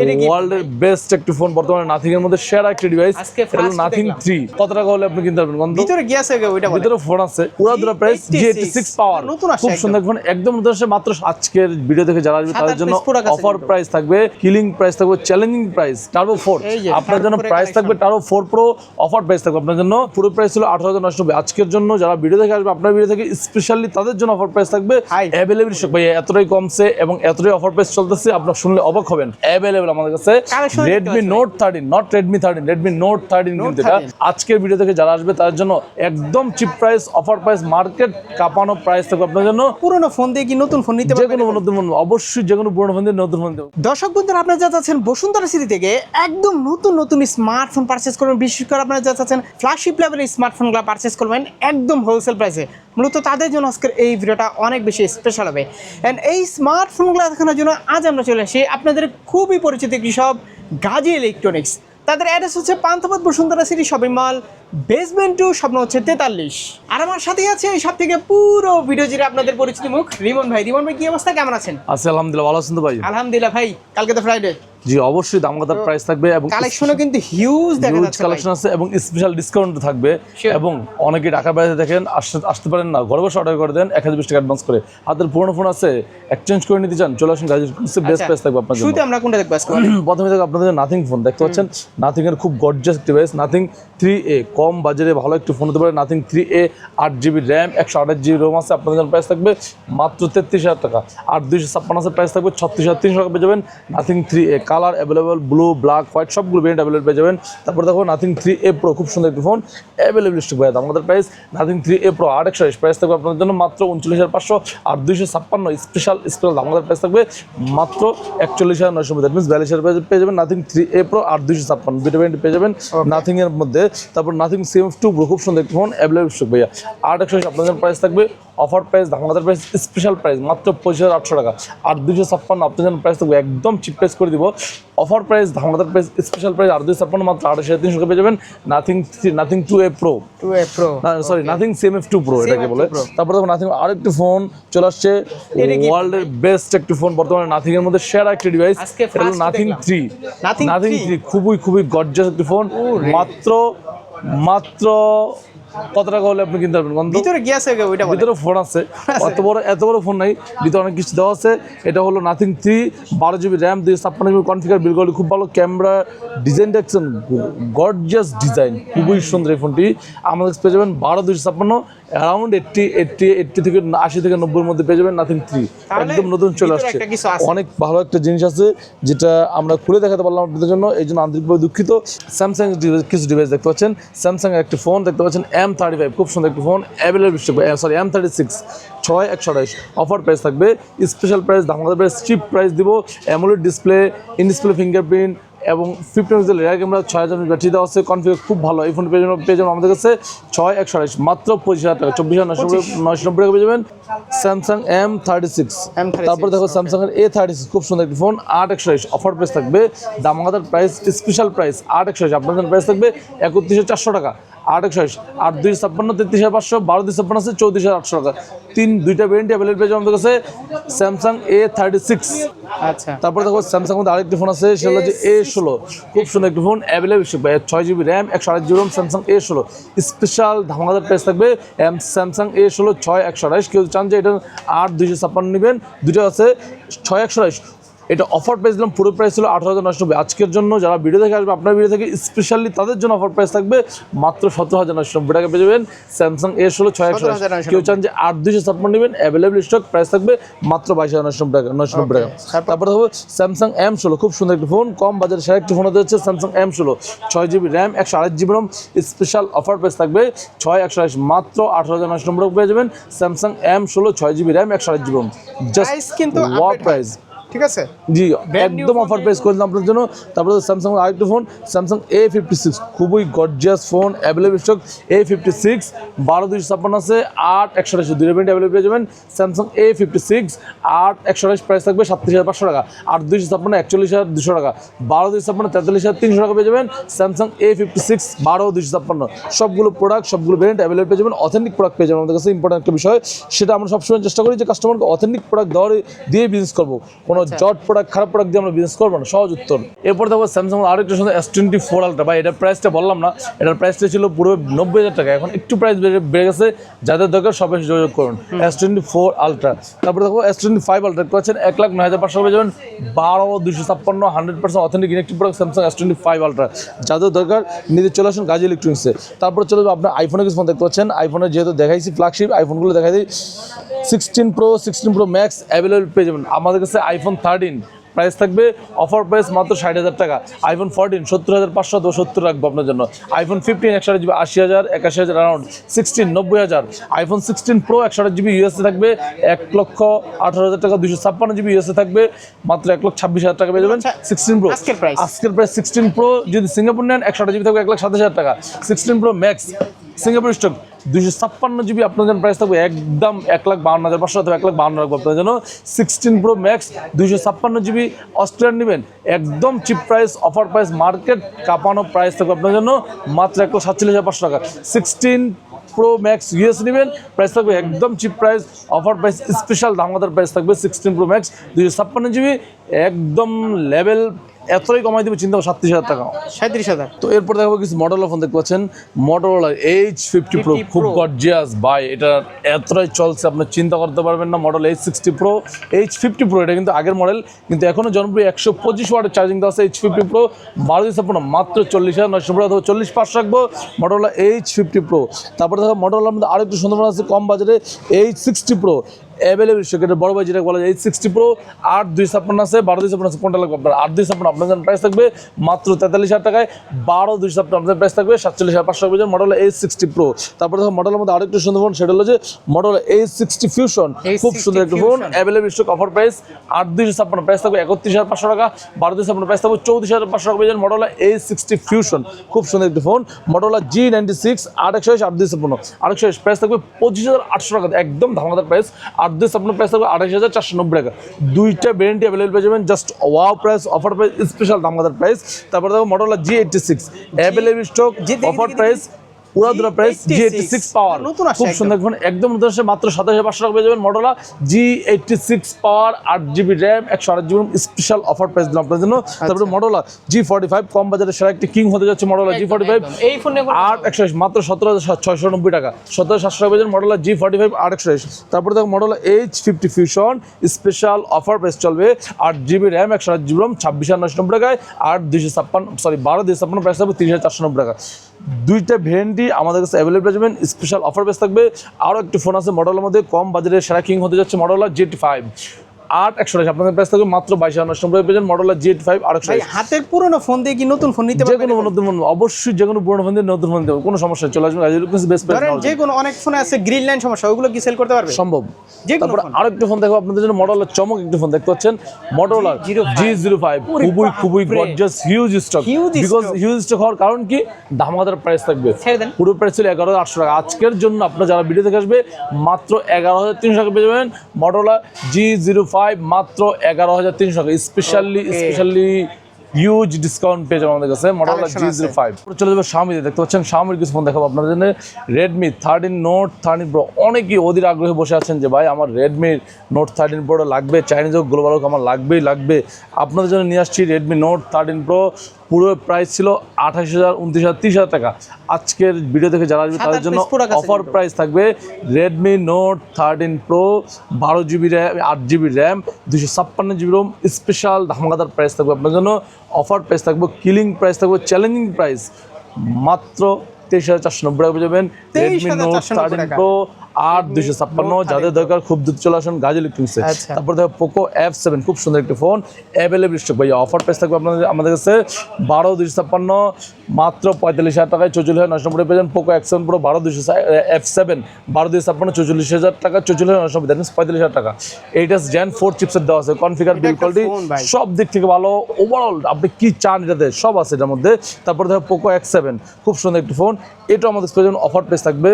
এটা ওয়ার্ল্ডের বেস্ট একটি ফোন বর্তমানে নাথিং এর মধ্যে সেরা একটি ডিভাইস first নাথিং দেখলাম। থ্রি কত টাকা হলে আপনি কিনতে পারবেন ভিতরে আছে ওইটা ভিতরে ফোন আছে। পুরো দুটো প্রাইস পাওয়ার খুব সুন্দর ফোন একদম মাত্র আজকের ভিডিও দেখে যারা আসবে তাদের জন্য অফার প্রাইস থাকবে কিলিং প্রাইস থাকবে চ্যালেঞ্জিং প্রাইস টার্বো ফোর এই যে, আপনার জন্য প্রাইস থাকবে। Turbo four pro offer price থাকবে। আপনার জন্য পুরো প্রাইস ছিল আঠারো হাজার আজকের জন্য যারা ভিডিও দেখে আসবে আপনার ভিডিও থেকে স্পেশালি তাদের জন্য অফার প্রাইস থাকবে. অ্যাভেলেবল ভাই এতটাই কমছে এবং এতটাই অফার প্রাইস চলতেছে আপনার শুনলে অবাক হবেন। অ্যাভেলেবল আমাদের কাছে পাচ্ছি। Note thirteen not Redmi thirteen Redmi note thirteen কিন্তু এটা আজকের ভিডিও থেকে যারা আসবে তার জন্য একদম cheap price offer price market কাঁপানো প্রাইস থাকবে আপনার জন্য। পুরোনো ফোন দিয়ে কি নতুন ফোন নিতে যে পারবেন? কোনো নতুন ফোন অবশ্যই যে কোনো পুরোনো ফোন দিয়ে নতুন ফোন দেবো দর্শক বন্ধুরা আপনারা যা চাচ্ছেন বসুন্ধরা সিটি থেকে একদম নতুন নতুন স্মার্টফোন পারচেস করবেন। বিশেষ করে আপনারা যা চাচ্ছেন ফ্ল্যাগশিপ লেভেলের স্মার্টফোনগুলো পারচেস করবেন একদম হোলসেল প্রাইসে মূলত তাদের জন্য আজকের এই ভিডিওটা অনেক বেশি স্পেশাল হবে। অ্যান্ড এই স্মার্টফোনগুলো দেখানোর জন্য আজ আমরা চলে আসি আপনাদের খুবই পরিচিত একটি সব গাজী ইলেকট্রনিক্স তাদের অ্যাড্রেস হচ্ছে Panthapath Bashundhara city shopping mall basement two স্বপ্ন হচ্ছে তেতাল্লিশ। আর আমার সাথেই আছে এই সব থেকে পুরো ভিডিও জিরে আপনাদের পরিচিত মুখ রিমন ভাই। রিমন ভাই কি অবস্থা? কেমন আছেন? আচ্ছা আলহামদুলিল্লাহ ভালো আছেন তো ভাই? আলহামদুলিল্লাহ ভাই কালকে তো ফ্রাইডে জি অবশ্যই দামগাদার প্রাইস থাকবে এবং কালেকশনও কিন্তু হিউজ দেখা যাচ্ছে কালেকশন আছে এবং স্পেশাল ডিসকাউন্ট থাকবে। এবং অনেকে টাকা বাইরে দেখেন আসতে আসতে পারেন না। ঘরে বসে অর্ডার করে দেন এক হাজার বিশ টাকা অ্যাডভান্স করে। হাতের পুরনো ফোন আছে এক্সচেঞ্জ করে নিতে চান চলে আসুন গাজীর বেস্ট প্রাইস থাকবে আপনার শুরুতে আমরা কোনটা দেখব আজকে? প্রথমে থেকে আপনাদের নাথিং ফোন দেখতে পাচ্ছেন নাথিং এর খুব gorgeous device nothing three A কম বাজারে ভালো একটি ফোন হতে পারে। নাথিং থ্রি এ আট জিবি র্যাম একশো আঠাশ জিবি রোম আছে। আপনাদের জন্য প্রাইস থাকবে মাত্র তেত্রিশ হাজার টাকা। আর দুইশো ছাপ্পান্ন হাজার প্রাইস থাকবে ছত্রিশ হাজার তিনশো টাকা পেয়ে যাবেন nothing three A colour available blue black white সবগুলো ভেরিয়েন্ট অ্যাভেলেবল পেয়ে যাবেন। তারপর দেখো নাথিং থ্রি এ প্রো খুব সুন্দর একটি ফোন অ্যাভেলেবল স্টক ভাই আমাদের price nothing three A pro আট একশো প্রাইস থাকবে আপনাদের জন্য মাত্র উনচল্লিশ হাজার পাঁচশো আর দুইশো ছাপ্পান্ন স্পেশাল স্পেশাল আমাদের প্রাইস থাকবে? মাত্র একচল্লিশ হাজার নয়শো দ্যাট মিনস বিয়াল্লিশ হাজার পেয়ে যাবেন নাথিং থ্রি এ প্রো আর দুইশো ছাপ্পান্ন। দুটো ভেরিয়েন্ট পেয়ে যাবেন নাথিং এর মধ্যে। তারপর নাথিং সিএম টু প্রো খুব সুন্দর একটি ফোন অ্যাভেলেবল স্টক ভাইয়া। আট একশো আপনাদের প্রাইস থাকবে অফার প্রাইস আমাদের প্রাইস স্পেশাল প্রাইস মাত্র পঁচিশ হাজার আটশো টাকা। আর দুইশো ছাপ্পান্ন আপনাদের প্রাইস থাকবে একদম চিপ প্রাইস করে দিব। অফার প্রাইস আমাদের প্রাইস স্পেশাল প্রাইস আর দুইশো ছাপ্পান্ন মাত্র আঠাশ হাজার তিনশো পেয়ে যাবেন। Nothing nothing two A pro two A pro sorry nothing CM F two pro এটাকে বলে। তারপর দেখো নাথিং আরেকটি ফোন চলে আসছে। ওয়ার্ল্ডের বেস্ট একটি ফোন বর্তমানে নাথিং এর মধ্যে সেরা একটি ডিভাইস এটা হলো নাথিং থ্রি নাথিং থ্রি খুবই খুবই গর্জাস একটি ফোন মাত্র মাত্র কত টাকা হলে আপনি কিনতে পারবেন ভিতরে কি আছে? ওইটা ভিতরে ফোন আছে। অত বড় এত বড় ফোন নাই। ভিতরে অনেক কিছু দেওয়া আছে। এটা হলো নাথিং থ্রি বারো জিবি র্যাম দুই ছাপ্পান্ন জিবি কনফিগার বিল কোয়ালিটি খুব ভালো। ক্যামেরা ডিজাইন দেখছেন গর্জিয়াস ডিজাইন খুবই সুন্দর এই ফোনটি আমাদের পেয়ে যাবেন বারো দুইশো ছাপ্পান্ন অ্যারাউন্ড এইটটি এইটটি এইটটি থেকে আশি থেকে নব্বইয়ের মধ্যে পেয়ে যাবেন নাথিং থ্রি একদম নতুন চলে আসছে। অনেক ভালো একটা জিনিস আছে যেটা আমরা খুলে দেখাতে পারলাম আপনাদের জন্য। এই জন্য আন্তরিকভাবে দুঃখিত। স্যামসাং কিছু ডিভাইস দেখতে পাচ্ছেন। স্যামসাং এর একটি ফোন দেখতে পাচ্ছেন এম থার্টি ফাইভ খুব সুন্দর একটি phone available sorry M thirty six ছয় একশো আঠাইশ অফার প্রাইস থাকবে। স্পেশাল প্রাইস আমাদের প্রাইস চিপ প্রাইস দিব। AMOLED display in display fingerprint এবং ফিফটি মেগাপিক্সেল রেয়ার ক্যামেরা ছয় হাজার ব্যাটারি দেওয়া আছে কনফিগার খুব ভালো। এই ফোন পেয়ে যাবেন পেয়ে যাবেন আমাদের কাছে ছয় একশো আঠাইশ মাত্র পঁচিশ হাজার টাকা চব্বিশ হাজার নশো নয়শো নব্বই টাকা পেয়ে যাবেন Samsung M thirty six M36 তারপর দেখো স্যামসাং এর এ থার্টি সিক্স খুব সুন্দর একটি ফোন আট একশো অফার প্রাইস থাকবে দামাদার প্রাইস স্পেশাল প্রাইস আট একশো আপনাদের প্রাইস থাকবে একত্রিশশো চারশো টাকা আট একশো আট দুই ছাপ্পান্ন তেত্রিশ হাজার পাঁচশো বারো দুই ছাপ্পান্ন আছে চৌত্রিশ হাজার আটশো টাকা। তিন দুইটা ভেরিয়েন্ট অ্যাভেলেবল পেয়েছে আমাদের কাছে স্যামসাং এ থার্টি সিক্স আচ্ছা। তারপর দেখো স্যামসাং মধ্যে আরেকটি ফোন আছে সেটা হচ্ছে এ ষোলো। খুব সুন্দর একটি ফোন অ্যাভেলেবল ছয় জিবি র্যাম একশো আঠাশ জিবি স্যামসাং এ ষোলো। স্পেশাল ধামাকাদার প্রাইস থাকবে, এম স্যামসাং এ ষোলো, ছয়, একশো আঠাশ কেউ চান যে এটা আট দুইশো ছাপ্পান্ন নেবেন দুটো আছে, ছয়, একশো আঠাশ এটা অফার প্রাইস দিলাম পুরো প্রাইস ছিল আঠারো হাজার নশো নব্বই। আজকের জন্য যারা ভিডিও দেখে আসবে আপনার ভিডিও থেকে স্পেশালি তাদের জন্য অফার প্রাইস থাকবে মাত্র সতেরো হাজার নশো নব্বই টাকা পেয়ে যাবেন। স্যামসাং এ ষোলো ছয় একশো কেউ চান যে আট দুইশো ছাপ্পান্ন নেবেন অ্যাভেলেবল স্টক প্রাইস থাকবে মাত্র বাইশ হাজার নশো টাকা নশো নব্বই টাকা। তারপর? দেখো স্যামসাং এম ষোলো খুব সুন্দর একটি ফোন কম বাজারে সেরা একটি ফোন হতে হচ্ছে স্যামসাং এম ষোলো। ছয় জিবি র্যাম একশো আড়াই GB ROM special offer price থাকবে ছয় একশো আড়াইশ মাত্র আঠারো হাজার নশো নব্বই টাকা পেয়ে যাবেন স্যামসাং এম ষোলো ছয় জিবি র্যাম একশো আড়াই জিবি রম জাস্ট কিন্তু ওয়ার প্রাইস ঠিক আছে? জি একদম অফার প্রাইস করে দিলাম আপনার জন্য। তারপরে স্যামসাং আরেকটা phone Samsung A fifty six খুবই gorgeous phone available stock A fifty six বারো দুইশো ছাপ্পান্ন আছে আট একশো আঠাশ দুই পেমেন্ট অ্যাভেলেবল পেয়ে যাবেন। স্যামসাং এ ফিফটি সিক্স আট একশো আঠাশ প্রাইস থাকবে সাতত্রিশ হাজার পাঁচশো টাকা আর দুইশো ছাপ্পান্ন একচল্লিশ হাজার দুশো টাকা বারো দুইশো ছাপ্পান্ন তেতাল্লিশ হাজার তিনশো টাকা পেয়ে যাবেন। স্যামসাং এ ফিফটি সিক্স বারো দুইশো ছাপ্পান্ন সবগুলো প্রোডাক্ট সবগুলো ভেরিয়েন্ট অ্যাভেলেবল পেয়ে যাবেন। অথেন্টিক প্রোডাক্ট পেয়ে যাবেন আমাদের কাছে। ইম্পর্টেন্ট একটা বিষয় সেটা আমরা সবসময় চেষ্টা করি যে কাস্টমারকে অথেন্টিক প্রোডাক্ট দেওয়ার দিয়ে বিজনেস করব। কোনো জট প্রোডাক্ট খারাপ প্রোডাক্ট দিয়ে আমরা বিজনেস করব না সহজ উত্তর। এরপর দেখো স্যামসাং আরেকটা সুন্দর এস টোয়েন্টি ফোর আলট্রা ভাই এটার প্রাইসটা বললাম না এটার প্রাইসটা ছিল পুরো নব্বই হাজার টাকা। এখন একটু প্রাইস বেড়ে গেছে যাদের দরকার সবাই যোগাযোগ করুন। এস টোয়েন্টি ফোর আলট্রা তারপরে দেখো এস টোয়েন্টি ফাইভ আলট্রা পাচ্ছেন এক লাখ নয় হাজার পাঁচশো পেয়ে যাবেন বারো দুশো ছাপ্পান্ন hundred percent authentic electric product Samsung S twenty five ultra যাদের দরকার নিজে চলে আসুন গাজী ইলেকট্রনিক্সে তারপরে চলে যাব আপনার আইফোনের কিছু ফোন দেখতে পাচ্ছেন আইফোনের যেহেতু দেখাইছি ফ্ল্যাগশিপ আইফোনগুলো দেখাই দিই। Sixteen pro sixteen pro max available পেয়ে যাবেন। আমাদের কাছে আইফোন থার্টিন প্রাইস থাকবে অফার প্রাইস মাত্র ষাট হাজার টাকা। আইফোন ফোরটিন সত্তর হাজার পাঁচশো তো সত্তর রাখব আপনার জন্য। আইফোন ফিফটিন একশো আট জিবি আশি হাজার একাশি হাজার অ্যারাউন্ড সিক্সটিন নব্বই হাজার। আইফোন সিক্সটিন প্রো একশো আট জিবি ইউএসএ থাকবে এক লক্ষ আঠারো হাজার টাকা দুশো ছাপ্পান্ন জিবি ইউএসএ থাকবে মাত্র এক লক্ষ ছাব্বিশ হাজার টাকা পেয়ে যাবেন। আচ্ছা, সিক্সটিন প্রো আজকের price? আজকের প্রাইস সিক্সটিন প্রো যদি সিঙ্গাপুর নেন একশো আট জিবি থাকবে এক লাখ সাতাশ হাজার টাকা। Sixteen pro max Singapore stock দুশো ছাপ্পান্ন জিবি, আপনার জন্য প্রাইস থাকবে একদম এক লাখ বাউন্ন হাজার পাঁচশো অথবা এক লাখ বাউন্ন রাখব। আপনার জন্য সিক্সটিন প্রো ম্যাক্স দুশো ছাপ্পান্ন জিবি অস্ট্রেলিয়ান নেবেন। একদম cheap price offer price market কাঁপানো প্রাইস থাকবে। আপনার জন্য মাত্র এক লাখ সাতচল্লিশ হাজার পাঁচশো টাকা। সিক্সটিন প্রো ম্যাক্স ইউএস নেবেন প্রাইস থাকবে একদম cheap price offer price special দামাদার price থাকবে সিক্সটিন প্রো ম্যাক্স দুশো ছাপ্পান্ন জিবি। একদম লেভেল এতটাই কমাই দেবে চিন্তা সাতত্রিশ হাজার টাকা। সাঁত্রিশ হাজার। তো এরপর দেখাবো কিছু মডেলের ফোন দেখতে পাচ্ছেন। মটোরোলা এইচ ফিফটি প্রো খুব। গর্জিয়াস ভাই এটা এতটাই চলছে আপনি চিন্তা করতে পারবেন না model edge sixty pro edge fifty pro এটা কিন্তু আগের মডেল কিন্তু এখনও জনপ্রিয় একশো পঁচিশ ওয়াটের চার্জিং দেওয়া আছে এইচ ফিফটি প্রো বারো দিন ছাপ্পান্ন মাত্র চল্লিশ হাজার নয়শো অথবা চল্লিশ পাঁচ রাখব মডেলা এইচ ফিফটি প্রো তারপরে দেখো মডেলার মধ্যে আরেকটু সুন্দর আছে কম বাজারে এইচ সিক্সটি প্রো অ্যাভেলেবল সেক্ষেত্রে বড় ভাই যেটা বলা যায় এইচ সিক্সটি প্রো আট দুই ছাপ্পান্ন আছে বারো দুই ছাপ্পান্ন আছে কোনটা লাগবে আপনার? আট দুই ছাপ্পান্ন আপনার জন্য প্রাইস থাকবে মাত্র তেতাল্লিশ হাজার টাকায় বারো দুই ছাপ্পান্ন আপনাদের প্রাইস থাকবে সাতচল্লিশ হাজার পাঁচশো টাকা। মডেল এইচ সিক্সটি প্রো তারপরে দেখো মডেলের মধ্যে আরেকটু সুন্দর ফোন সেটা হলো যে মডেল এইচ সিক্সটি ফিউশন খুব সুন্দর একটা phone available stock offer price আট দুইশো ছাপ্পান্ন প্রাইস থাকবে একত্রিশ হাজার পাঁচশো টাকা বারো দুই ছাপ্পান্ন প্রাইস থাকবে চৌত্রিশ হাজার পাঁচশো টাকা। পেয়ে মডেল এই সিক্সটি ফিউশন খুব সুন্দর একটি phone model G ninety six আট একশো আট দুই ছাপ্পান্ন আটশো প্রাইস থাকবে পঁচিশ হাজার আটশো টাকা একদম ধামাদার প্রাইস আট দিস আপনার প্রাইস থাকবে আঠাশ হাজার চারশো নব্বই টাকা। দুইটা ভ্যারেন্টি অ্যাভেলেবল পেয়ে যাবেন just wow price offer price special দামাদার price তারপরে দেখো model G eighty six available stock offer price উড়াদুরা price G eighty six power খুব সুন্দর একদম নতুন মাত্র সাতাশ পাঁচশো টাকা পেয়ে যাবেন মডেলা জি এইটটি সিক্স পাওয়ার আট জিবি র্যাম একশো আট জিবি স্পেশাল অফার প্রাইস দিলাম আপনার জন্য। আচ্ছা। তারপরে মডেলা জি ফর্টি ফাইভ কম বাজারে সেরা একটি কিং হতে যাচ্ছে মডেলা জি ফর্টি ফাইভ এই ফোনে আট একশো মাত্র সতেরো হাজার ছয়শো নব্বই টাকা। সতেরো সাতশো টাকা পেয়েছেন মডেলা জি ফর্টি ফাইভ আট একশো তারপরে দেখো মডেলা H fifty fusion special offer price চলবে। আট জিবি র্যাম একশো আট জিবি রম ছাব্বিশ হাজার নশো নব্বই টাকায়। দুইশো ছাপ্পান্ন সরি বারো দুইশো ছাপ্পান্ন প্রাইস থাকবে তিরিশ হাজার চারশো নব্বই টাকা। দুইটা ভ্যারেন্টি আমাদের কাছে অ্যাভেলেবল যাবেন। স্পেশাল অফার বেস থাকবে। আরও একটি ফোন আছে মডেলের মধ্যে। কম বাজারে সেরা কিং হতে যাচ্ছে মডেলার জেটি ফাইভ আট একশো আপনাদের প্রাইস থাকবে মাত্র বাইশ হাজার নশো পেয়েছেন ফাইভ একশো হাতের পুরনো ফোন দিয়ে কি নতুন ফোন নিতে যে কোনো নতুন ফোন অবশ্যই যে কোনো পুরোনো ফোন দিয়ে নতুন ফোন দেবো কোনো সমস্যা চলে বেস্ট প্রাইস যে কোনো অনেক ফোন আছে গ্রিন লাইন সমস্যা ওগুলো কি সেল করতে পারবে? সম্ভব। যে তারপর ফোন আরেকটা ফোন দেখো আপনাদের জন্য মডেলের চমক একটি ফোন দেখতে পাচ্ছেন? মডেলার জি জিরো ফাইভ খুবই খুবই gorgeous huge stock because huge stock হওয়ার কারণ কি? ধামাকাদার প্রাইস থাকবে। পুরো প্রাইস ছিল এগারো আটশো টাকা। আজকের জন্য আপনারা যারা ভিডিও দেখে আসবে মাত্র এগারো হাজার তিনশো টাকা পেয়ে যাবেন মডেলা জি জিরো ফাইভ মাত্র এগারো হাজার তিনশো টাকা। স্পেশালি স্পেশালি হিউজ ডিসকাউন্ট পেয়ে আমাদের কাছে মডেলা জি জিরো ফাইভ চলে যাবে স্বামী দেখতে পাচ্ছেন স্বামীর কিছু ফোন দেখাবো আপনাদের জন্য। Redmi thirteen note thirteen pro অনেকেই অধীর আগ্রহে বসে আছেন যে ভাই আমার রেডমি নোট থার্টিন প্রোটা লাগবে চাইনিজ হোক গ্লোবাল হোক আমার লাগবেই লাগবে। আপনাদের জন্য নিয়ে আসছি রেডমি নোট থার্টিন প্রো পুরো প্রাইস ছিল আঠাশ হাজার উনত্রিশ হাজার তিরিশ হাজার টাকা আজকের ভিডিও দেখে যারা আসবে তাদের জন্য অফার। প্রাইস থাকবে রেডমি নোট থার্টিন প্রো বারো জিবি র্যাম আট জিবি র্যাম দুশো ছাপ্পান্ন জিবি রোম স্পেশাল ধামাকাদার প্রাইস থাকবে আপনার জন্য অফার প্রাইস থাকবে কিলিং প্রাইস থাকবে চ্যালেঞ্জিং প্রাইস মাত্র তেইশ হাজার চারশো নব্বই টাকা পেয়ে যাবেন। রেডমি নোট থার্টিন প্রো আট দুশো ছাপ্পান্ন। যাদের দরকার খুব দ্রুত চলে আসুন গাজী ইলেকট্রনিক্সে আচ্ছা। তারপর দেখো পোকো এফ সেভেন খুব সুন্দর একটি ফোন অ্যাভেলেবল স্টক ভাইয়া অফার প্রাইস থাকবে আপনাদের আমাদের কাছে বারো দুশো ছাপ্পান্ন মাত্র পঁয়তাল্লিশ হাজার টাকায় চৌচল্লিশ হাজার নশো নব্বই পেয়েছেন পোকো এক্স সেভেন প্রো বারো দুশো এফ সেভেন বারো দুশো ছাপ্পান্ন চৌচল্লিশ হাজার টাকা চৌচল্লিশ হাজার নশো নব্বই পঁয়তাল্লিশ হাজার টাকা। এইটা জেন ফোর চিপসেট দেওয়া আছে কনফিগার বিল কোয়ালিটি সব দিক থেকে ভালো। ওভারঅল আপনি কি চান এটাতে? সব আছে এটার মধ্যে। তারপর দেখো পোকো এক্স সেভেন খুব সুন্দর একটি ফোন এটাও আমাদের পেয়ে অফার প্রাইস থাকবে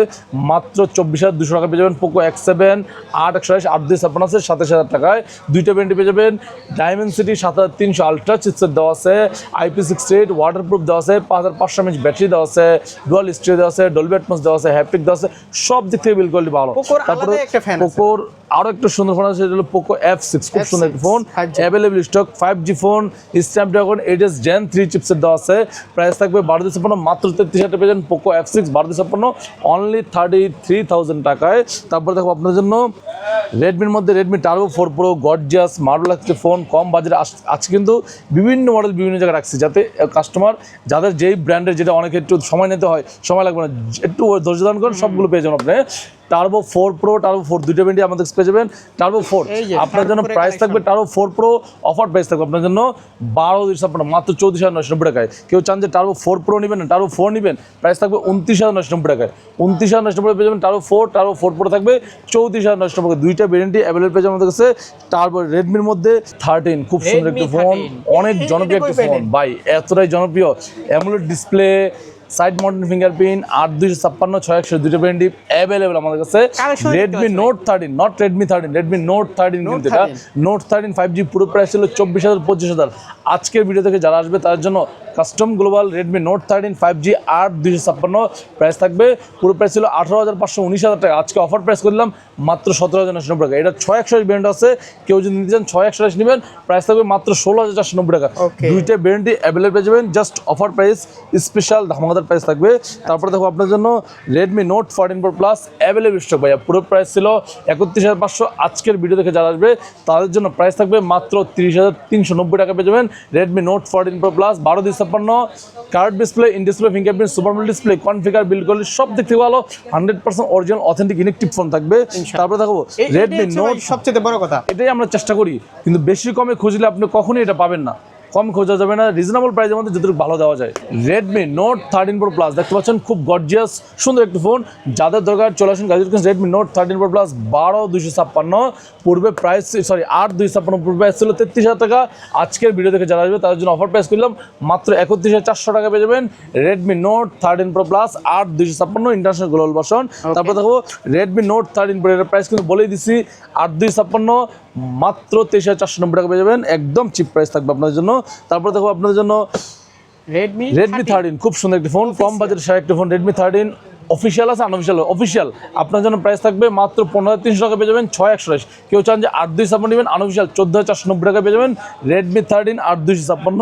মাত্র চব্বিশ হাজার দুশো টাকা পেয়ে যাবেন পোকো এক্স সেভেন আট একশো আঠাশ আট দুই ছাপ্পান্ন আছে সাতাশ হাজার টাকায়। দুইটা ব্র্যান্ডে পেয়ে যাবেন ডায়মন্ড সিটি সাত হাজার তিনশো আলট্রা চিপসেট দেওয়া আছে IP sixty eight waterproof দেওয়া আছে পাঁচ হাজার পাঁচশো এমএচ ব্যাটারি দেওয়া আছে ডুয়াল স্ট্রি দেওয়া আছে ডলবি অ্যাটমস দেওয়া আছে হ্যাপটিক দেওয়া আছে সব দিক থেকে বিল কোয়ালিটি ভালো। Fan পোকোর আরও একটা সুন্দর ফোন আছে সেটা হলো পোকো এফ সিক্স খুব সুন্দর একটা phone 5G available stock five G phone Snapdragon eight S Gen three চিপসের দেওয়া আছে। প্রাইস থাকবে বারো দুশো ছাপ্পান্ন মাত্র তেত্রিশ হাজার পেয়ে যাবেন পোকো এফ সিক্স বারো দুশো ছাপ্পান্ন অনলি থার্টি থ্রি থাউজেন্ড টাকায়। তারপরে দেখো আপনার জন্য রেডমির মধ্যে Redmi turbo four pro gorgeous marble একটা ফোন কম বাজারে আস- আজকে কিন্তু বিভিন্ন মডেল বিভিন্ন জায়গায় রাখছে যাতে কাস্টমার যাদের যেই ব্র্যান্ডের যেটা অনেক একটু সময় নিতে হয় সময় লাগবে না একটু ধৈর্য ধারণ করেন সবগুলো পেয়ে যাবেন আপনি। Turbo four pro turbo four দুইটা ভেন্টি আমাদের কাছে পেয়ে যাবেন। টার্বো ফোর আপনার জন্য প্রাইস থাকবে turbo four pro offer price থাকবে আপনার জন্য বারো দুশো আপনার মাত্র চৌত্রিশ হাজার নশো নব্বই টাকায়। কেউ চান যে টার্বো ফোর প্রো নেবেন না টার্বো ফোর নেবেন প্রাইস থাকবে উনত্রিশ হাজার নশো নব্বই টাকায়। উনত্রিশ হাজার নশো নব্বই পেয়ে যাবেন turbo four turbo four pro থাকবে চৌত্রিশ হাজার নশো নব্বই দুইটা ভেরিয়েন্টই অ্যাভেলেবল পেয়ে যাবেন আমাদের কাছে টার্বো রেডমির মধ্যে থার্টিন খুব সুন্দর একটি ফোন অনেক জনপ্রিয় একটি ফোন? ভাই এতটাই জনপ্রিয়। AMOLED display side mounted fingerprint আট দুইশো ছাপ্পান্ন ছয় একশো দুটো ব্র্যান্ডই অ্যাভেলেবেল আমাদের কাছে। Redmi note thirteen note Redmi thirteen Redmi note thirteen কিন্তু এটা। নোট থার্টিন ফাইভ জি পুরো প্রাইস ছিল চব্বিশ হাজার পঁচিশ হাজার। আজকের ভিডিও থেকে যারা আসবে তার জন্য custom global Redmi note thirteen five G আট দুইশো ছাপ্পান্ন। প্রাইস থাকবে পুরো প্রাইস ছিল আঠারো হাজার পাঁচশো উনিশ হাজার টাকা। আজকে অফার প্রাইস করলাম মাত্র সতেরো হাজার নশো নব্বই টাকা। এটা ছয় একশো ব্র্যান্ড আছে কেউ যদি নিতে চান ছয় একশো নেবেন প্রাইস থাকবে মাত্র ষোলো হাজার চারশো নব্বই টাকা. দুইটা ব্র্যান্ডই অ্যাভেলেবল পেয়ে যাবেন জাস্ট অফার প্রাইস স্পেশাল ধামাকাদার প্রাইস থাকবে। তারপরে দেখো আপনার জন্য Redmi note fourteen pro plus available stock ভাইয়া। পুরো প্রাইস ছিল একত্রিশ হাজার পাঁচশো। আজকের ভিডিও দেখে যারা আসবে তাদের জন্য প্রাইস থাকবে মাত্র তিরিশ হাজার তিনশো নব্বই টাকা পেয়ে যাবেন। Redmi note fourteen pro plus বারো দুই ছাপ্পান্ন curved display in display fingerprint super AMOLED display configure বিল করলে সব দিক থেকে ভালো। Hundred percent original authentic inactive phone থাকবে। তারপরে দেখো রেডমি নোট সবচেয়ে বড় কথা। এটাই আমরা চেষ্টা করি। কিন্তু বেশি কমে খুঁজলে আপনি কখনোই এটা পাবেন না। কম খোঁজা যাবে না। রিজনেবল প্রাইসের মধ্যে যতটুকু ভালো দেওয়া যায়। Redmi note thirteen pro plus দেখতে পাচ্ছেন খুব গর্জিয়াস সুন্দর একটি ফোন যাদের দরকার চলে আসুন Gazipur Redmi note thirteen pro plus বারো দুইশো ছাপ্পান্ন। পূর্বে প্রাইস সরি আট দুইশো ছাপ্পান্ন পূর্বে প্রাইস ছিল তেত্রিশ হাজার টাকা। আজকের ভিডিও দেখে যারা আসবে তাদের জন্য অফার প্রাইস করলাম মাত্র একত্রিশ হাজার চারশো টাকা পেয়ে যাবেন। Redmi note thirteen pro plus আট দুইশো ছাপ্পান্ন ইন্টারন্যাশনাল গ্লোবাল ভার্সন তারপর দেখো রেডমি নোট থার্টিন প্রো এর প্রাইস কিন্তু বলেই দিছি আট দুই ছাপ্পান্ন মাত্র তেইশ হাজার চারশো নব্বই টাকা পেয়ে যাবেন। একদম চিপ প্রাইস থাকবে আপনাদের জন্য। তারপর দেখো আপনাদের জন্য রেডমি রেডমি থার্টিন খুব সুন্দর একটি ফোন কম বাজারের সারা একটি ফোন রেডমি থার্টিন অফিসিয়াল আছে আনঅফিসিয়াল অফিসিয়াল আপনার জন্য প্রাইস থাকবে মাত্র পনেরো হাজার তিনশো টাকা পেয়ে যাবেন ছয় একশো রাশ কেউ চান যে আট দুই ছাপ্পান্ন নেবেন আনঅফিসিয়াল চোদ্দ হাজার চারশো নব্বই টাকা পেয়ে যাবেন রেডমি থার্টিন আট দুইশো ছাপ্পান্ন।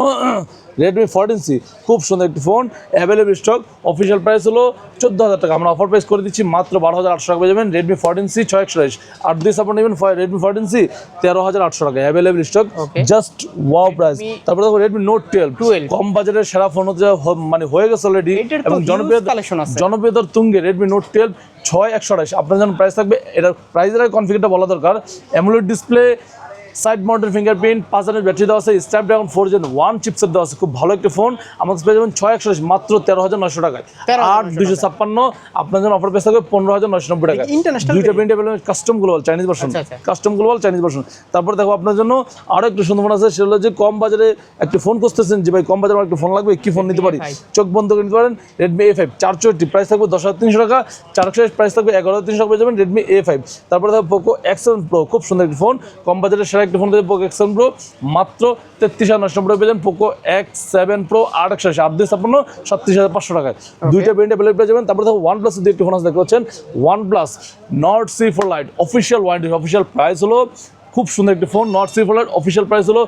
রেডমি ফোরটিন সি খুব সুন্দর একটি phone available stock official price হলো চোদ্দ হাজার টাকা। আমরা অফার প্রাইস করে দিচ্ছি মাত্র বারো হাজার আটশো টাকা পেয়ে যাবেন রেডমি ফোরটিন সি ছয় একশো আঠাশ আট দুই ছাপ্পান্ন নেবেন রেডমি ফোরটিন সি তেরো হাজার আটশো টাকা available stock just wow price তারপরে দেখো রেডমি নোট টুয়েলভ 12 কম বাজারের সেরা ফোন হচ্ছে মানে হয়ে গেছে অলরেডি এবং huge জনপ্রিয় collection আছে। জনপ্রিয়তার তুঙ্গে রেডমি নোট টুয়েলভ ছয় একশো আঠাশ আপনার জন্য প্রাইস থাকবে এটার প্রাইসের কনফিগারটা বলা দরকার। AMOLED display side mounted fingerprint পাঁচ হাজার ব্যাটারি দেওয়া আছে Snapdragon four Gen one chipset দেওয়া আছে খুব ভালো একটি ফোন আমাদের পেয়ে যাবেন ছয় একশো মাত্র তেরো হাজার নশো টাকায়। আর দুশো ছাপ্পান্ন আপনার জন্য অফার পেয়ে থাকবে পনেরো হাজার নশো নব্বই টাকা দুইটা print custom global Chinese version. Custom global Chinese version তারপর দেখো আপনার জন্য আরও একটু সুন্দর ফোন আছে সেটা হলো যে কম বাজারে একটি ফোন খুঁজতেছেন যে ভাই কম বাজারে আমার একটা ফোন লাগবে কি ফোন নিতে পারি? চোখ বন্ধ করে নিতে পারেন রেডমি এ ফাইভ চার চৌষট্টি প্রাইস থাকবে দশ হাজার তিনশো টাকা চারশো প্রাইস থাকবে এগারো হাজার তিনশো টাকা পেয়ে যাবেন রেডমি এ ফাইভ তারপরে দেখো পোকো এক্স সেভেন প্রো খুব সুন্দর একটি ফোন কম বাজারে সেরা একটি phone Poco X seven pro মাত্র তেত্রিশ হাজার নশো নব্বই পেয়ে যাবেন পোকো এক্স সেভেন প্রো আট একশো দুই ছাপ্পান্ন সাতত্রিশ হাজার পাঁচশো টাকায়। দুইটা ব্র্যান্ডে বেলে পেয়ে যাবেন। তারপরে দেখো ওয়ান প্লাস দিয়ে একটি ফোন আছে দেখতে পাচ্ছেন। OnePlus Nord C four Lite official warranty official price হলো খুব সুন্দর একটি phone Nord C four Lite official price হলো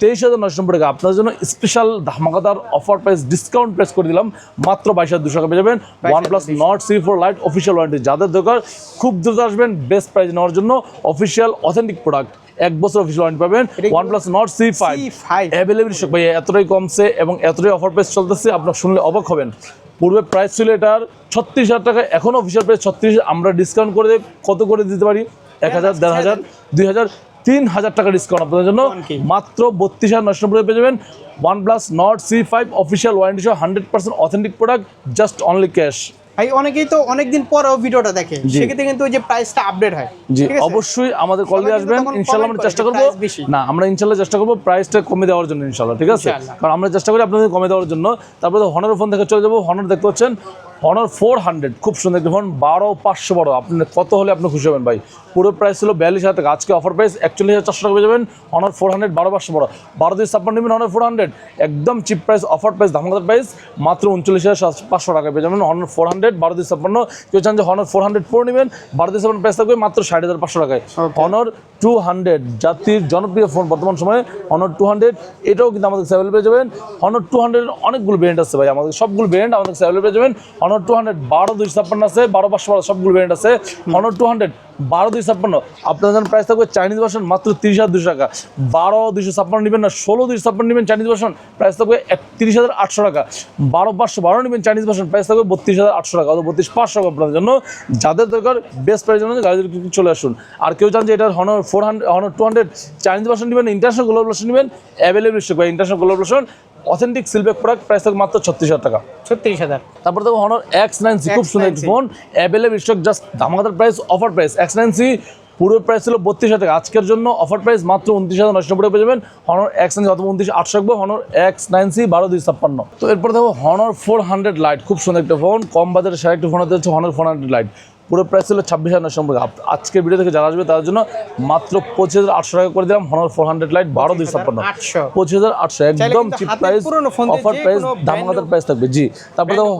তেইশ হাজার নশো নব্বই টাকা। আপনার জন্য স্পেশাল ধামাকাদার অফার প্রাইস ডিসকাউন্ট প্রাইস করে দিলাম। মাত্র বাইশ হাজার দুশো টাকা পেয়ে যাবেন OnePlus Nord C four lite official warranty যাদের দরকার খুব দ্রুত আসবেন বেস্ট প্রাইস নেওয়ার জন্য অফিসিয়াল অথেন্টিক প্রোডাক্ট এক বছর অফিস ওয়ারেন্টি পাবেন। OnePlus Nord C five C5 available ভাই এতটাই কমছে এবং এতটাই অফার প্রাইস চলতেছে আপনার শুনলে অবাক হবেন। পূর্বে প্রাইস ছিল এটার ছত্রিশ হাজার টাকা এখন অফিসিয়াল প্রাইস ছত্রিশ আমরা ডিসকাউন্ট করে কত করে দিতে পারি? এক হাজার দেড় হাজার দুই হাজার তিন হাজার টাকা ডিসকাউন্ট আপনাদের জন্য। মাত্র বত্রিশ হাজার নশো নব্বই পেয়ে যাবেন। OnePlus Nord C five official warranty সহ hundred percent authentic product just only cash ভাই অনেকেই তো অনেকদিন পরেও ভিডিওটা দেখে সেক্ষেত্রে কিন্তু ওই যে প্রাইসটা আপডেট হয় জি অবশ্যই আমাদের কল দিয়ে আসবেন। তখন ইনশাল্লাহ আমরা চেষ্টা করব না আমরা ইনশাল্লাহ চেষ্টা করব প্রাইসটা কমে দেওয়ার জন্য ইনশাল্লাহ ঠিক আছে? কারণ আমরা চেষ্টা করি আপনাদের কমে দেওয়ার জন্য। তারপরে হনার ফোন থেকে চলে যাব। হনার দেখতে পাচ্ছেন। হনার ফোর হান্ড্রেড খুব সুন্দর একটি ফোন বারো পাঁচশো বড় আপনি কত হলে আপনি খুশি হবেন ভাই? পুরো প্রাইস ছিল বিয়াল্লিশ হাজার টাকা। আজকে অফার প্রাইস একচল্লিশ হাজার চারশো টাকা পেয়ে যাবেন। হনার ফোর হান্ড্রেড বারো পাঁচশো বড় বারো দুই ছাপ্পান্ন নেবেন হনার ফোর হান্ড্রেড একদম চিপ প্রাইস অফার প্রাইস ধামাকার প্রাইস মাত্র উনচল্লিশ হাজার পাঁচশো টাকা পেয়ে যাবেন হনার ফোর হান্ড্রেড বারো দুই ছাপ্পান্ন। কেউ চান যে হনার ফোর হান্ড্রেড ফোর নেবেন বারো দুই ছাপ্পান্ন প্রাইস থাকবে মাত্র ষাট হাজার পাঁচশো টাকায়। হনর টু হান্ড্রেড জাতির জনপ্রিয় ফোন বর্তমান সময়ে হনর টু হান্ড্রেড এটাও কিন্তু আমাদের অ্যাভেলেবল পেয়ে যাবেন। হনর টু হান্ড্রেড অনেকগুলো ব্র্যান্ড আছে ভাই। আমাদের সবগুলো ব্র্যান্ড আমাদের অ্যাভেলেবল পেয়ে যাবেন। হনর টু হান্ড্রেড বারো দুই ছাপ্পান্ন আছে, বারো পাঁচশো বারো, সবগুলো ব্র্যান্ড আছে। হনর টু হান্ড্রেড বারো দুই ছাপ্পান্ন। আপনার জন্য প্রাইস থাকবে চাইনিজ ভার্সন মাত্র তিরিশ হাজার দুশো টাকা। বারো দুইশো ছাপ্পান্ন নেবেন না ষোলো দুইশো ছাপ্পান্ন নেবেন চাইনিজ ভার্সন প্রাইস থাকবে একত্রিশ হাজার আটশো টাকা। বারো পাঁচশো বারো নেবেন চাইনিজ ভার্সন প্রাইস থাকবে বত্রিশ হাজার আটশো টাকা অথবা বত্রিশ পাঁচশো টাকা আপনাদের জন্য। যাদের দরকার বেস্ট প্রাইস জন্য গাড়িদের চলে আসুন। আর কেউ চান যে এটার Honor four hundred Honor two hundred Chinese version নেবেন ইন্টারন্যাশনাল গ্লোবাল ভার্সন নেবেন অ্যাভেলেবল স্টক বা international global version authentic seal pack product price থাকবে মাত্র ছত্রিশ হাজার টাকা। ছত্রিশ হাজার। তারপর দেখো হনর এক্স নাইন সি খুব সুন্দর একটি X9C phone available stock just ধামাকাদার price offer price X পুরো প্রাইস ছিল বত্রিশ হাজার টাকা। আজকের জন্য অফার প্রাইস মাত্র উনত্রিশ হাজার নশো নব্বই পেয়ে যাবেন। হনর এক্স নাইন অথবা উনত্রিশ আটশো রাখব। হনর এক্স নাইন সি বারো দুই ছাপ্পান্ন। তো এরপর দেখো হনর ফোর হান্ড্রেড লাইট খুব সুন্দর একটা ফোন কম বাজারে সারা একটা ফোন হতে হচ্ছে হনর ফোর হান্ড্রেড লাইট পুরো প্রাইস ছিল ছাব্বিশ হাজার নশো আজকের ভিডিও থেকে যারা আসবে তার জন্য মাত্র পঁচিশ হাজার আটশো টাকা করে দিলাম। হনর ফোর হান্ড্রেড লাইট বারো দুই ছাপ্পান্ন। পঁচিশ হাজার আটশো। একদম চিপ প্রাইস অফার প্রাইস ধামাকাদার প্রাইস থাকবে। জি তারপর দেখো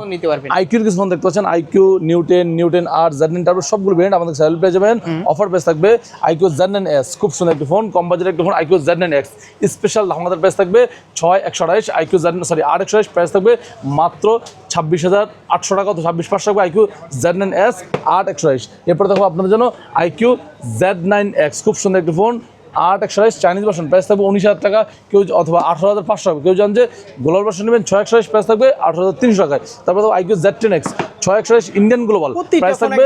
আইকিউর কিছু ফোন দেখতে পাচ্ছেন? আইকিউ নিউটেন নিউটেন আর জেডনেন তারপর সবগুলো ব্র্যান্ড আমাদের স্যালেল পেয়ে যাবেন। অফার প্রাইস থাকবে আইকিউ জেডনেন এস খুব সুন্দর একটি ফোন কম বাজারের একটি phone iQOO Z nine X special ধামাকাদার price থাকবে ছয় একশো আড়াইশ আইকিউ জেডনেন সরি আট একশো আড়াইশ প্রাইস থাকবে মাত্র ছাব্বিশ হাজার আটশো টাকা তো ছাব্বিশ পাঁচশো টাকা আইকিউ জেডনেন এস আট একশো আড়াইশ এরপর দেখো আপনাদের জন্য আইকিউ জেড নাইন এক্স খুব সুন্দর একটি ফোন আট একশো আড়াইশ চাইনিজ ভার্সন প্রাইস থাকবে উনিশ হাজার টাকা। কেউ অথবা আঠারো হাজার পাঁচশো টাকা। কেউ জান যে গ্লোবাল ভার্সন নেবেন ছয় একশো আড়াইশ প্রাইস থাকবে আঠারো হাজার তিনশো টাকায়। তারপর দেখো আইকিউ জেড টেন এক্স ছয় একশো ইন্ডিয়ান গ্লোবাল প্রাইস থাকবে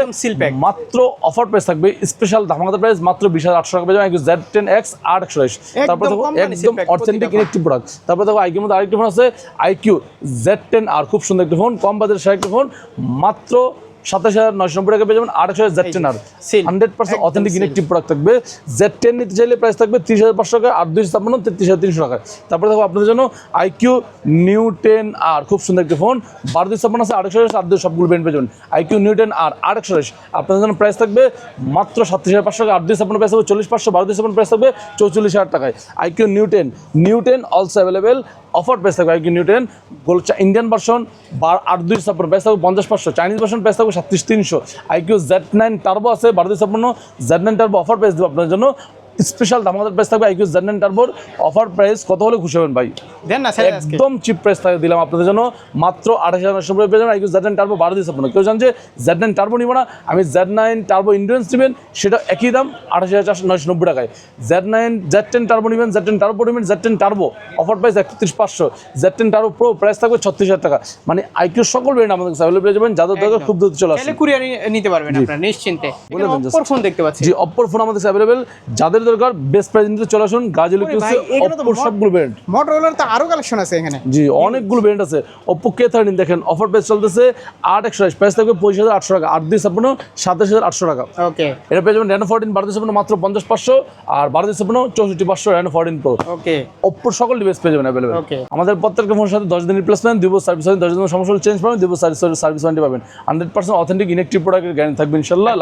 মাত্র অফার প্রাইস থাকবে স্পেশাল ধামাকাদার প্রাইস মাত্র বিশ হাজার আটশো টাকা পেয়ে যাবেন আইকিউ জেড টেন এক্স আট একশো আড়াইশ তারপর দেখো একদম অথেন্টিক একটি প্রোডাক্ট তারপর দেখো আইকিউর মধ্যে আরেকটি ফোন আছে আইকিউ জেড টেন আর খুব সুন্দর একটি ফোন কম বাজারের সেরা একটি ফোন মাত্র সাতাশ হাজার নয়শো নব্বই টাকা পেয়ে যাবেন আট একশো Z ten R. Hundred percent authentic. Inactive product থাকবে। জেড টেন নিতে চাইলে প্রাইস থাকবে তিরিশ হাজার পাঁচশো টাকা আর দুইশো ছাপ্পান্ন তেত্রিশ হাজার তিনশো টাকা। তারপরে দেখো আপনাদের জন্য আইকিউ নিউ টেন আর খুব সুন্দর একটি ফোন বারো দুই ছাপ্পান্ন আছে আটশো আর দুই সবগুলো ব্যান্ড পেয়ে যাবেন। আইকিউ নিউ টেন আর আটশো আপনাদের জন্য প্রাইস থাকবে মাত্র সাতত্রিশ হাজার পাঁচশো টাকা আট দুই ছাপ্পান্ন প্রাইস থাকবে চল্লিশ পাঁচশো বারো দুই ছাপ্পান্ন প্রাইস থাকবে চৌচল্লিশ হাজার টাকায়। IQOO Neo ten Neo ten also available offer price থাকবে আইকিউ নিউ টেন গোল ইন্ডিয়ান ভার্সন বার আট দুই ছাপ্পান্ন প্রাইস থাকবে পঞ্চাশ পাঁচশো। চাইনিজ ভার্সন প্রাইস থাকবে সাতত্রিশ তিনশো আইকিউ জেড নাইন টার্বো আছে, বারো দুই ছাপ্পান্ন জেড নাইন টার্বো অফার পেয়ে দেবো আপনার জন্য। স্পেশাল দামাদার প্রাইস থাকবে আইকিউ জেড নাইন টার্বোর অফার প্রাইস কত হলে খুশি হবেন ভাই? দেন না স্যার একদম চিপ প্রাইস থাকে দিলাম আপনাদের জন্য। মাত্র আঠাশ হাজার নশো পেয়ে যাবেন আইকিউ জেড টার্বো বারো দিয়েছে আপনার কেউ জান যে জেড নাইন টার্বো নিব না আমি জেড নাইন টার্বো ইন্ডুরেন্স নেবেন সেটা একই দাম আঠাশ হাজার চারশো নয়শো নব্বই টাকায়। Z nine Z ten turbo নেবেন জেড টেন টার্বো নেবেন Z ten turbo offer price একত্রিশ পাঁচশো। Z ten turbo pro price থাকবে ছত্রিশ হাজার টাকা। মানে আইকিউ সকল ব্র্যান্ড আমাদের কাছে অ্যাভেলেবল পেয়ে যাবেন। যাদের দরকার খুব দ্রুত চলে আসে চাইলে কুরিয়ার নিতে পারবেন আপনারা নিশ্চিন্তে। অপর ফোন দেখতে পাচ্ছি। জি অপ্পোর ফোন আমাদের কাছে অ্যাভেলেবেল যাদের দরকার বেস্ট প্রাইস নিতে চলে আসুন গাজী সবগুলো ব্র্যান্ড মোটরোলার তো আরও কালেকশন আছে এখানে। জি অনেকগুলো ব্র্যান্ড আছে। ওপ্পো কে থার্টিন দেখেন অফার প্রাইস চলতেছে আট একশো প্রাইস থাকবে পঁচিশ হাজার আটশো টাকা। আট দুই ছাপ্পান্ন সাতাশ হাজার আটশো টাকা। ওকে এটা পেয়ে যাবেন রেনো ফোরটিন বারো ছাপ্পান্ন মাত্র পঞ্চাশ পাঁচশো আর বারো দুই ছাপ্পান্ন চৌষট্টি পাঁচশো রেনো ফোরটিন প্রো ওকে সকল ডিভাইস পেয়ে যাবেন অ্যাভেলেবেল. আমাদের প্রত্যেকটা ফোনের সাথে দশ দিন রিপ্লেসমেন্ট দিব সার্ভিস দশ দিনের সমস্যা চেঞ্জ পাবেন দিব সার্ভিস সার্ভিস ওয়ারেন্টি পাবেন। হান্ড্রেড পার্সেন্ট অথেন্টিক ইনেকটিভ প্রোডাক্টের গ্যারান্টি থাকবে ইনশাল্লাহ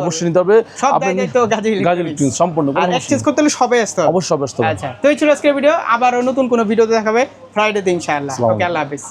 অবশ্যই নিতে হবে। আপনি গাজী। ইলেকট্রনিক্স সম্পূর্ণ আর এক্সচেঞ্জ করতে হলে সবাই আসতে। হবে। অবশ্যই ব্যস্ত আচ্ছা তো এই ছিল আজকের ভিডিও আবার নতুন কোনো ভিডিওতে দেখাবে। ফ্রাইডেতে ইনশাআল্লাহ। ওকে আল্লাহ হাফিজ।